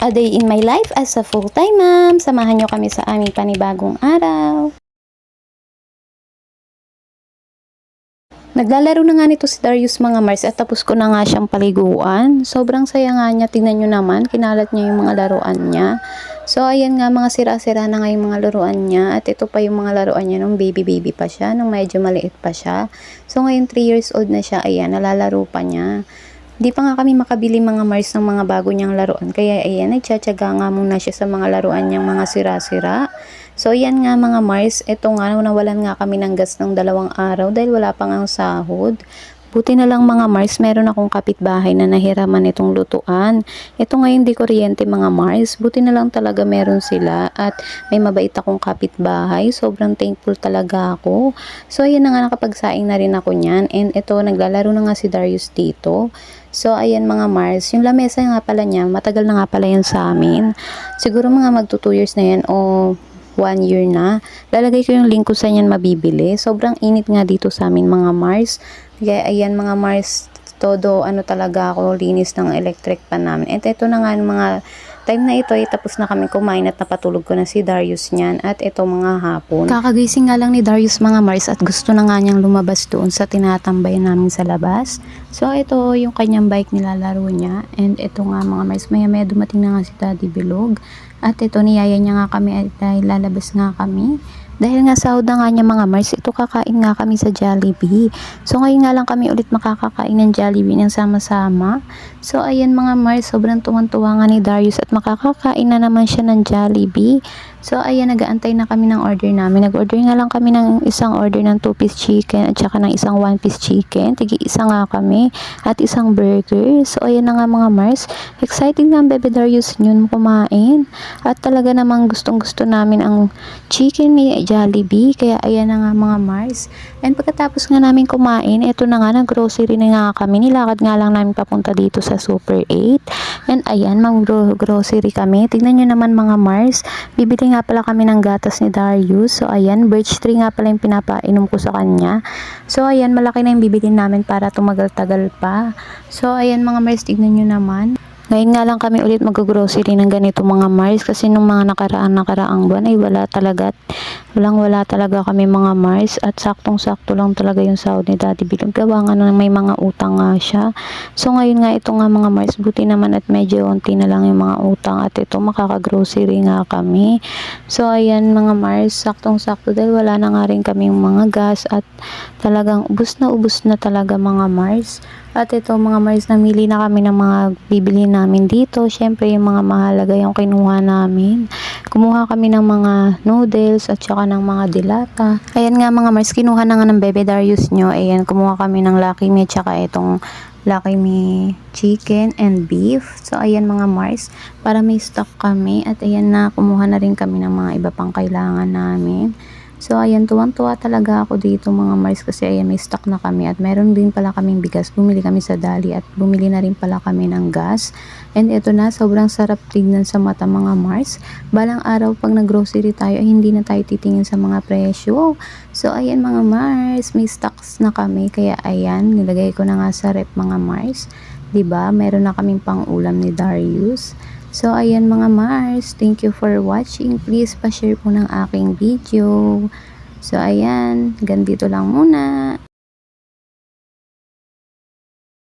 A day in my life as a full-time mom. Samahan nyo kami sa aming panibagong araw. Naglalaro na nga nito si Darius mga Mars at tapos ko na nga siyang paliguan. Sobrang saya nga niya. Tingnan nyo naman, kinalat niya yung mga laruan niya. So, ayan nga, mga sira-sira na nga yung mga laruan niya. At ito pa yung mga laruan niya nung baby-baby pa siya, nung medyo maliit pa siya. So, ngayon 3 years old na siya, ayan, nalalaro pa niya. Di pa nga kami makabili mga Mars ng mga bago niyang laruan. Kaya ayan, nagtsatsaga nga muna siya sa mga laruan niyang mga sira-sira. So yan nga mga Mars, eto nga, nawalan nga kami ng gas ng dalawang araw dahil wala pang ang sahod. Buti na lang mga Mars, meron akong kapitbahay na nahiraman itong lutuan. Ito ngayon di kuryente mga Mars, buti na lang talaga meron sila at may mabait akong kapitbahay. Sobrang thankful talaga ako. So ayan na nga nakapagsaing na rin ako niyan and ito naglalaro na nga si Darius dito. So ayan mga Mars, yung lamesa nga pala niya, matagal na nga pala yan sa amin. Siguro mga magto 2 years na yan o one year na. Lalagay ko yung link ko sa inyan mabibili. Sobrang init nga dito sa amin mga Mars. Kaya ayan mga Mars, todo ano talaga ako linis ng electric pan namin. At ito na nga mga time na ito ay tapos na kami kumain at napatulog ko na si Darius niyan at ito mga hapon. Kakagising nga lang ni Darius mga Mars at gusto na nga niyang lumabas doon sa tinatambay namin sa labas. So ito yung kanyang bike nilalaro niya and ito nga mga Mars maya maya dumating na nga si Daddy Bilog at ito niyaya niya nga kami at lalabas nga kami. Dahil nga sahod na nga niya mga Mars, ito kakain nga kami sa Jollibee. So ngayon nga lang kami ulit makakakain ng Jollibee ng sama-sama. So ayan mga Mars, sobrang tuwan-tuwa nga ni Darius at makakakain na naman siya ng Jollibee. So ayan, nag-aantay na kami ng order namin. Nag-order nga lang kami ng isang order ng 2-piece chicken at saka ng isang 1-piece chicken. Tigi isa nga kami at isang burger. So ayan na nga mga Mars, excited nga ang Bebe Darius yun kumain. At talaga namang gustong gusto namin ang chicken ni Jollibee. Kaya ayan na nga mga Mars. And pagkatapos nga namin kumain, eto na nga, nag-grocery na nga kami. Nilakad nga lang namin papunta dito sa Super 8. And ayan, mag-grocery kami. Tignan nyo naman mga Mars. Bibili nga pala kami ng gatas ni Darius. So ayan, birch tree nga pala yung pinapainom ko sa kanya. So ayan, malaki na yung bibili namin para tumagal-tagal pa. So ayan mga Mars, tignan nyo naman. Ngayon nga lang kami ulit mag-grocery ng ganito mga Mars kasi nung mga nakaraan nakaraang buwan ay wala talaga walang wala talaga kami mga Mars at saktong sakto lang talaga yung sahod ni Daddy Bill. Gawa nga nung may mga utang nga siya. So ngayon nga ito nga mga Mars buti naman at medyo unti na lang yung mga utang at ito makaka-grocery nga kami. So ayan mga Mars saktong sakto dahil wala na nga rin kami yung mga gas at talagang ubus na ubus na talaga mga Mars. At ito mga Mars, namili na kami ng mga bibili namin dito. Siyempre yung mga mahalaga yung kinuha namin. Kumuha kami ng mga noodles at saka ng mga dilata. Ayan nga mga Mars, kinuha na nga ng Bebe Darius nyo. Ayan, kumuha kami ng Lucky Me at saka itong Lucky Me chicken and beef. So, ayan mga Mars, para may stock kami. At ayan na, kumuha na rin kami ng mga iba pang kailangan namin. So, ayan, tuwang-tuwa talaga ako dito mga Mars kasi ayan, may stock na kami at meron din pala kaming bigas. Bumili kami sa Dali at bumili na rin pala kami ng gas. And ito na, sobrang sarap tignan sa mata mga Mars. Balang araw pag nag-grocery tayo, ay hindi na tayo titingin sa mga presyo. So, ayan mga Mars, may stocks na kami. Kaya ayan, nilagay ko na nga sa rep mga Mars. 'di ba? Meron na kaming pang-ulam ni Darius. So, ayan mga Mars, thank you for watching. Please, pa-share po ng aking video. So, ayan, ganito lang muna.